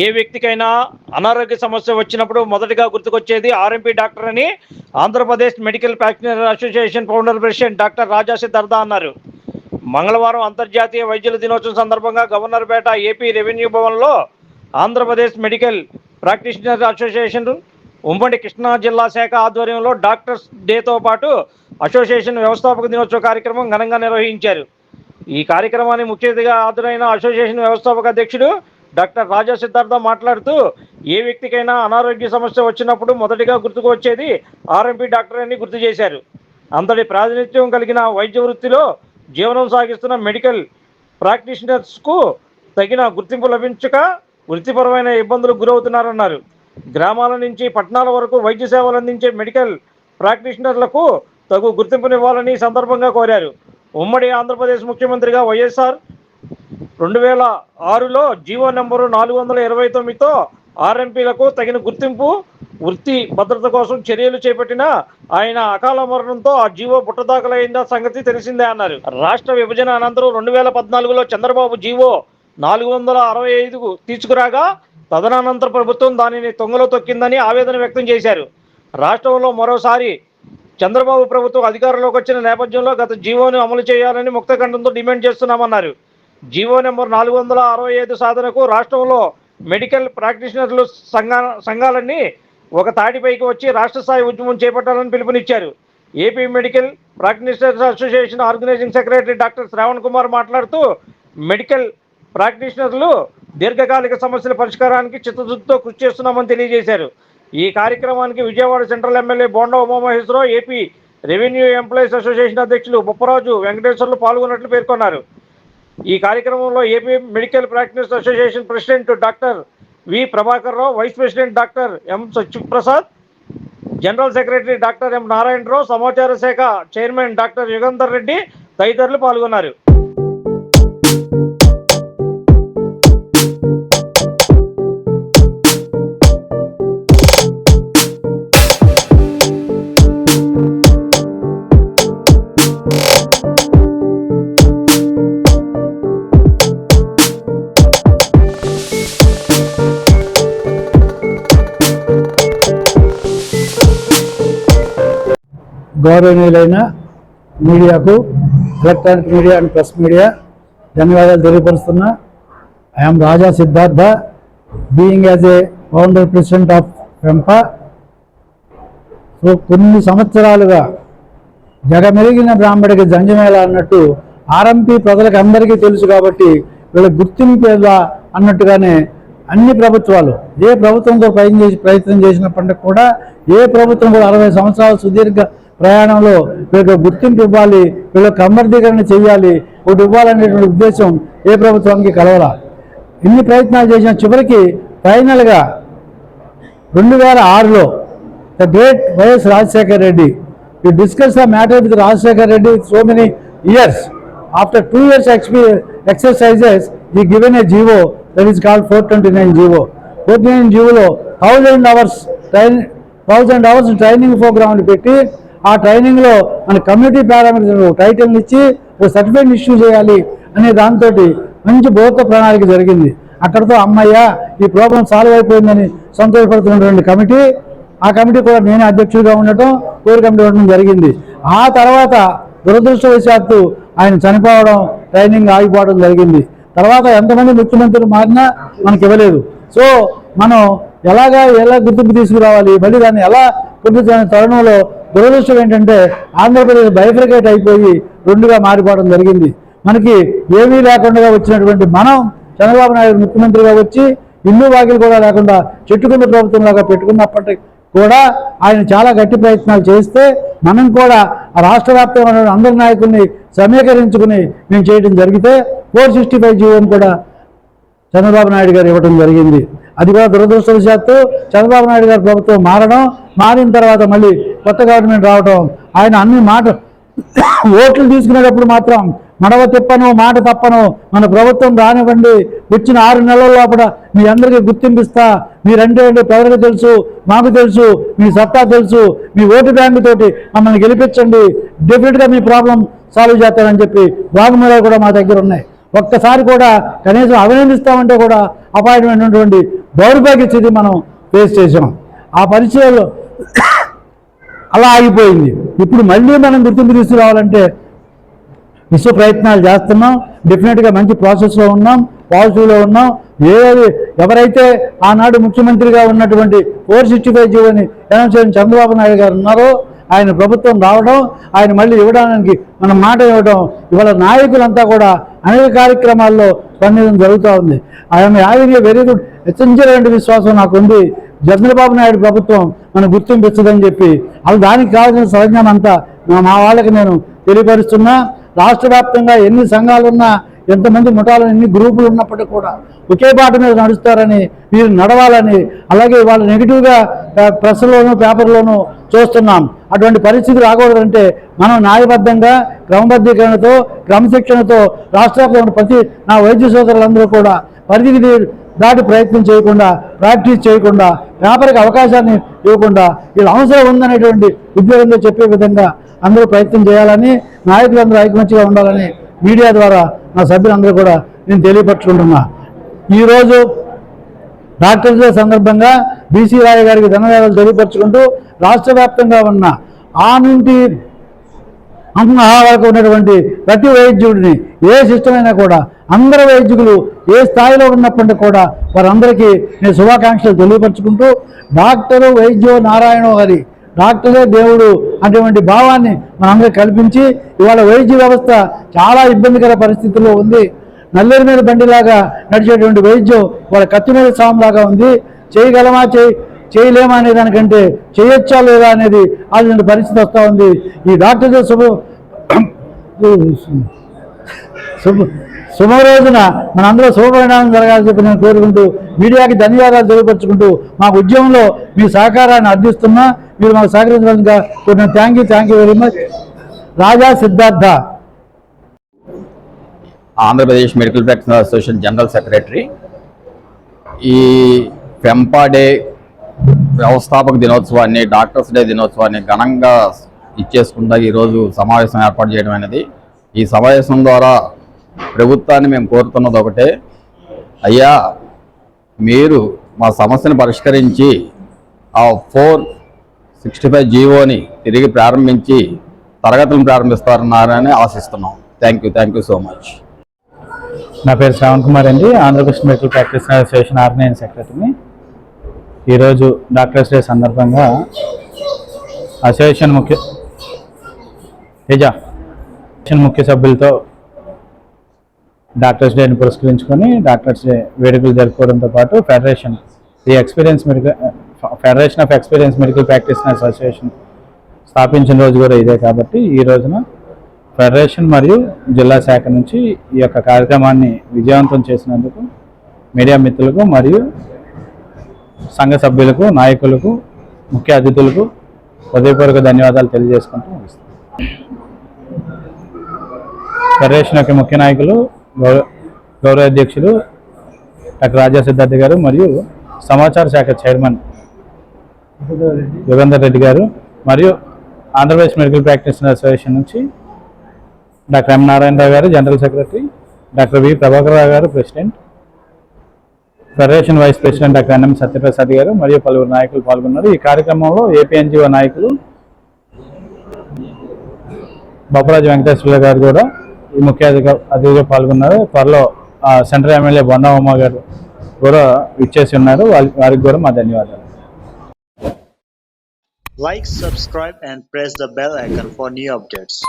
ఏ వ్యక్తికైనా అనారోగ్య సమస్య వచ్చినప్పుడు మొదటగా గుర్తుకొచ్చేది ఆర్ఎంపీ డాక్టర్ అని Andhra Pradesh medical practitioner association founder president doctor Raja Siddhartha అన్నారు. మంగళవారం అంతర్జాతీయ వైద్యుల దినోత్సవం సందర్భంగా గవర్నర్పేట ఏపీ రెవెన్యూ భవన్లో ఆంధ్రప్రదేశ్ మెడికల్ ప్రాక్టీషనర్ అసోసియేషన్ ఉమ్మడి కృష్ణా జిల్లా శాఖ ఆధ్వర్యంలో డాక్టర్స్ డేతో పాటు అసోసియేషన్ వ్యవస్థాపక దినోత్సవ కార్యక్రమం ఘనంగా నిర్వహించారు. ఈ కార్యక్రమాన్ని ముఖ్య అతిథిగా హాజరైన అసోసియేషన్ వ్యవస్థాపక అధ్యక్షుడు డాక్టర్ రాజా సిద్ధార్థ మాట్లాడుతూ ఏ వ్యక్తికైనా అనారోగ్య సమస్య వచ్చినప్పుడు మొదటిగా గుర్తుకు వచ్చేది ఆర్ఎంపీ డాక్టర్ అని గుర్తు చేశారు. అంతటి ప్రాతినిధ్యం కలిగిన వైద్య వృత్తిలో జీవనం సాగిస్తున్న మెడికల్ ప్రాక్టీషనర్స్కు తగిన గుర్తింపు లభించక వృత్తిపరమైన ఇబ్బందులు గురవుతున్నారన్నారు. గ్రామాల నుంచి పట్టణాల వరకు వైద్య సేవలు అందించే మెడికల్ ప్రాక్టీషనర్లకు తగు గుర్తింపునివ్వాలని సందర్భంగా కోరారు. ఉమ్మడి ఆంధ్రప్రదేశ్ ముఖ్యమంత్రిగా వైఎస్ఆర్ రెండు వేల ఆరులో జీవో నెంబరు నాలుగు వందల ఇరవై తొమ్మిదితో ఆర్ఎంపీలకు తగిన గుర్తింపు వృత్తి భద్రత కోసం చర్యలు చేపట్టిన ఆయన అకాల మరణంతో ఆ జీవో బుట్టదాఖలైన సంగతి తెలిసిందే అన్నారు. రాష్ట్ర విభజన అనంతరం రెండు వేల పద్నాలుగులో చంద్రబాబు జీవో నాలుగు వందల అరవై ఐదుకు తీసుకురాగా తదనంతర ప్రభుత్వం దానిని తొంగలో తొక్కిందని ఆవేదన వ్యక్తం చేశారు. రాష్ట్రంలో మరోసారి చంద్రబాబు ప్రభుత్వం అధికారంలోకి వచ్చిన నేపథ్యంలో గత జీవోను అమలు చేయాలని ముక్తఖండంతో డిమాండ్ చేస్తున్నామన్నారు. జీవో నెంబర్ నాలుగు వందల అరవై ఐదు సాధనకు రాష్ట్రంలో మెడికల్ ప్రాక్టీషనర్లు సంఘా సంఘాలన్నీ ఒక తాటిపైకి వచ్చి రాష్ట్ర స్థాయి ఉద్యమం చేపట్టాలని పిలుపునిచ్చారు. AP medical practitioners association organising secretary doctor Shravan Kumar మాట్లాడుతూ మెడికల్ ప్రాక్టీషనర్లు దీర్ఘకాలిక సమస్యల పరిష్కారానికి చిత్తశుద్ధితో కృషి చేస్తున్నామని తెలియజేశారు. ఈ కార్యక్రమానికి Vijayawada central MLA Bonda Umamaheswara Rao AP revenue employees association అధ్యక్షులు బొప్పరాజు వెంకటేశ్వర్లు పాల్గొన్నట్లు పేర్కొన్నారు. ఈ కార్యక్రమంలో AP medical practice association president doctor V Prabhakar Rao vice president doctor M Satyaprasad general secretary doctor M Narayana Rao సమాచార శాఖ చైర్మన్ డాక్టర్ యుగంధర్ రెడ్డి తదితరులు పాల్గొన్నారు. గౌరవనీయులైన మీడియాకు electronic media and press media ధన్యవాదాలు తెలియపరుస్తున్నా. I'm Raja Siddhartha being as a founder president of పెంప so కొన్ని సంవత్సరాలుగా జగమెరిగిన బ్రాహ్మడికి జంజమేళ అన్నట్టు ఆర్ఎంపీ ప్రజలకు అందరికీ తెలుసు కాబట్టి వీళ్ళ గుర్తింపు ఎలా అన్నట్టుగానే అన్ని ప్రభుత్వాలు ఏ ప్రభుత్వంతో ప్రయత్నం చేసి ప్రయత్నం చేసినప్పటికీ కూడా ఏ ప్రభుత్వం కూడా అరవై సంవత్సరాలు సుదీర్ఘ ప్రయాణంలో వీళ్ళకి గుర్తింపు ఇవ్వాలి వీళ్ళకి కమ్మర్దీకరణ చేయాలి ఒకటి ఇవ్వాలనేటువంటి ఉద్దేశం ఏ ప్రభుత్వానికి కలవలా. ఇన్ని ప్రయత్నాలు చేసిన చివరికి ఫైనల్గా రెండు వేల ఆరులో the great YS Rajasekhar Reddy you discuss the matter with Rajasekhar Reddy so many years. After two years XP exercises he given a GO that is called four twenty nine GO four twenty nine జీవోలో thousand hours train thousand hours training ప్రోగ్రామ్ని పెట్టి ఆ ట్రైనింగ్లో మన community parameter టైటిల్ని ఇచ్చి ఒక certificate issue చేయాలి అనే దాంతో మంచి బోధ ప్రణాళిక జరిగింది. అక్కడతో అమ్మయ్య ఈ ప్రోగ్రామ్ సాల్వ్ అయిపోయిందని సంతోషపడుతున్నటువంటి కమిటీ ఆ కమిటీ కూడా నేనే అధ్యక్షుడిగా ఉండటం కోర్ కమిటీ ఉండడం జరిగింది. ఆ తర్వాత దురదృష్టవశాత్తు ఆయన చనిపోవడం ట్రైనింగ్ ఆగిపోవడం జరిగింది. తర్వాత ఎంతమంది ముఖ్యమంత్రులు మారినా మనకి ఇవ్వలేదు. సో మనం ఎలాగా ఎలా గుర్తింపు తీసుకురావాలి మళ్ళీ దాన్ని ఎలా గుర్తించిన తరుణంలో దురదృష్టం ఏంటంటే ఆంధ్రప్రదేశ్ బైఫ్రికేట్ అయిపోయి రెండుగా మారిపోవడం జరిగింది. మనకి ఏమీ లేకుండా వచ్చినటువంటి మనం చంద్రబాబు నాయుడు ముఖ్యమంత్రిగా వచ్చి ఇల్లు వాకిలు కూడా లేకుండా చెట్టుకున్న ప్రభుత్వం లాగా పెట్టుకున్నప్పటికీ కూడా ఆయన చాలా గట్టి ప్రయత్నాలు చేస్తే మనం కూడా ఆ రాష్ట్ర వ్యాప్తంగా అందరి నాయకుల్ని సమీకరించుకుని మేము చేయడం జరిగితే ఫోర్ సిక్స్టీ ఫైవ్ జీవోని కూడా చంద్రబాబు నాయుడు గారు ఇవ్వడం జరిగింది. అది కూడా దురదృష్టవశాత్తు చంద్రబాబు నాయుడు గారి ప్రభుత్వం మారడం మారిన తర్వాత మళ్ళీ కొత్త గవర్నమెంట్ రావడం ఆయన అన్ని మాట ఓట్లు తీసుకునేటప్పుడు మాత్రం మడవ తిప్పను మాట తప్పను మన ప్రభుత్వం రానివ్వండి వచ్చిన ఆరు నెలల లోపల మీ అందరికీ గుర్తింపిస్తా మీరంటే అంటే ప్రజలకు తెలుసు మాకు తెలుసు మీ సత్తా తెలుసు మీ ఓటు బ్యాంకు తోటి మమ్మల్ని గెలిపించండి డెఫినెట్గా మీ ప్రాబ్లం సాల్వ్ చేస్తారని చెప్పి వాగ్మూలాలు కూడా మా దగ్గర ఉన్నాయి. ఒక్కసారి కూడా కనీసం అభినందిస్తామంటే కూడా అపాయింట్మెంట్ ఉన్నటువంటి దౌర్భాగ్య స్థితి మనం ఫేస్ చేసాం ఆ పరిచయాలు అలా ఆగిపోయింది. ఇప్పుడు మళ్ళీ మనం గుర్తింపు తీసుకురావాలంటే విశ్వ ప్రయత్నాలు చేస్తున్నాం. డెఫినెట్గా మంచి ప్రాసెస్లో ఉన్నాం. పాజిటివ్లో ఉన్నాం. ఏది ఎవరైతే ఆనాడు ముఖ్యమంత్రిగా ఉన్నటువంటి ఫోర్ సిక్స్టీ ఫైవ్ జీవోని అనౌన్స్ చంద్రబాబు నాయుడు గారు ఉన్నారో ఆయన ప్రభుత్వం రావడం ఆయన మళ్ళీ ఇవ్వడానికి మనం మాట ఇవ్వడం ఇవాళ నాయకులంతా కూడా అనేక కార్యక్రమాల్లో స్పందించడం జరుగుతూ ఉంది. ఆయన having a very good essential విశ్వాసం నాకు ఉంది చంద్రబాబు నాయుడు ప్రభుత్వం మనం గుర్తింపించదని చెప్పి అది దానికి కావాల్సిన సరంజానం అంతా మా- వాళ్ళకి నేను తెలియపరుస్తున్నా. రాష్ట్ర వ్యాప్తంగా ఎన్ని సంఘాలు ఉన్నా ఎంతమంది ముఠాలు ఎన్ని గ్రూపులు ఉన్నప్పటికీ కూడా ఒకే బాట మీద నడుస్తారని మీరు నడవాలని అలాగే వాళ్ళు నెగిటివ్గా ప్రెస్లోనూ పేపర్లోనూ చూస్తున్నాం. అటువంటి పరిస్థితి రాకూడదంటే మనం న్యాయబద్ధంగా క్రమబద్ధీకరణతో క్రమశిక్షణతో రాష్ట్రంలో ప్రతి నా వైద్య సోదరులందరూ కూడా పరిధికి దాటి ప్రయత్నం చేయకుండా ప్రాక్టీస్ చేయకుండా పేపర్కి అవకాశాన్ని ఇవ్వకుండా వీళ్ళ అవసరం ఉందనేటువంటి ఉద్యోగంలో చెప్పే విధంగా అందరూ ప్రయత్నం చేయాలని నాయకులందరూ ఐకమత్యగా ఉండాలని మీడియా ద్వారా నా సభ్యులందరూ కూడా నేను తెలియపరుచుకుంటున్నా. ఈరోజు డాక్టర్స్ డే సందర్భంగా బీసీ రాయ్ గారికి ధన్యవాదాలు తెలియపరచుకుంటూ రాష్ట్ర వ్యాప్తంగా ఉన్న ఆ నుండి అంగ వరకు ఉన్నటువంటి ప్రతి వైద్యుడిని ఏ సిస్టమ్ అయినా కూడా అందరు వైద్యులు ఏ స్థాయిలో ఉన్నప్పటికీ కూడా వారందరికీ నేను శుభాకాంక్షలు తెలియపరచుకుంటూ డాక్టరు వైద్యో నారాయణ గారి డాక్టరే దేవుడు అటువంటి భావాన్ని మనందరూ కల్పించి ఇవాళ వైద్య వ్యవస్థ చాలా ఇబ్బందికర పరిస్థితుల్లో ఉంది. నల్లేరు మీద బండిలాగా నడిచేటువంటి వైద్యం వాళ్ళ కత్తి మీద సాంలాగా ఉంది. చేయగలమా? చేయి చేయలేమా అనే దానికంటే చేయొచ్చా లేదా అనేది అటువంటి పరిస్థితి వస్తూ ఉంది. ఈ డాక్టర్ శుభ శుభ శుభరోజున మనందరూ శుభపరిణామం జరగాలని చెప్పి నేను కోరుకుంటూ మీడియాకి ధన్యవాదాలు తెలియపరుచుకుంటూ మాకు ఉద్యమంలో మీ సహకారాన్ని అర్థిస్తున్నా మీరు మాకు సహకరించడానికి thank you thank you very much Raja Siddhartha. Andhra Pradesh medical practice association general secretary. ఈ పెంపా డే వ్యవస్థాపక దినోత్సవాన్ని డాక్టర్స్ డే దినోత్సవాన్ని ఘనంగా ఇచ్చేసుకుంటా ఈరోజు సమావేశం ఏర్పాటు చేయడం అనేది. ఈ సమావేశం ద్వారా ప్రభుత్వాన్ని మేము కోరుతున్నది ఒకటే. అయ్యా మీరు మా సమస్యను పరిష్కరించి ఆ ఫోర్ సిక్స్టీ ఫైవ్ జీవోని తిరిగి ప్రారంభించి తరగతులను ప్రారంభిస్తారన్నారని ఆశిస్తున్నాం. Thank you thank you so much నా పేరు శ్రావణ్ కుమార్ అండి. Andhra Pradesh medical practice association organise సెక్రటరీని. ఈరోజు డాక్టర్స్ డే సందర్భంగా అసోసియేషన్ ముఖ్య తేజ ముఖ్య సభ్యులతో డాక్టర్స్ డేని పురస్కరించుకొని డాక్టర్స్ డే వేడుకలు జరుపుకోవడంతో పాటు federation the experience medical federation of experience medical practitioner association స్థాపించిన రోజు కూడా ఇదే కాబట్టి ఈ రోజున ఫెడరేషన్ మరియు జిల్లా శాఖ నుంచి ఈ యొక్క కార్యక్రమాన్ని విజయవంతం చేసినందుకు మీడియా మిత్రులకు మరియు సంఘ సభ్యులకు నాయకులకు ముఖ్య అతిథులకు హృదయపూర్వక ధన్యవాదాలు తెలియజేసుకుంటూ ఫెడరేషన్ యొక్క ముఖ్య నాయకులు గౌరవ అధ్యక్షులు డాక్టర్ రాజా సిద్ధార్థ గారు మరియు సమాచార శాఖ చైర్మన్ యుగంధర్ రెడ్డి గారు మరియు ఆంధ్రప్రదేశ్ మెడికల్ ప్రాక్టీషనర్ అసోసియేషన్ నుంచి డాక్టర్ ఎం నారాయణరావు గారు general secretary doctor V Prabhakar Rao గారు president federation vice president doctor NM Satyaprasad గారు మరియు పలువురు నాయకులు పాల్గొన్నారు. ఈ కార్యక్రమంలో ఏపీఎన్జిఓ నాయకులు బొప్పరాజు వెంకటేశ్వర గారు కూడా ముఖ్య అతిథిగా పాల్గొన్నారు. త్వరలో సెంట్రల్ ఎమ్మెల్యే బొండమ్మ గారు కూడా ఇచ్చేసి ఉన్నారు. వాళ్ళ- వారికి కూడా మా ధన్యవాదాలు. Like, subscribe, and press the bell icon for new updates.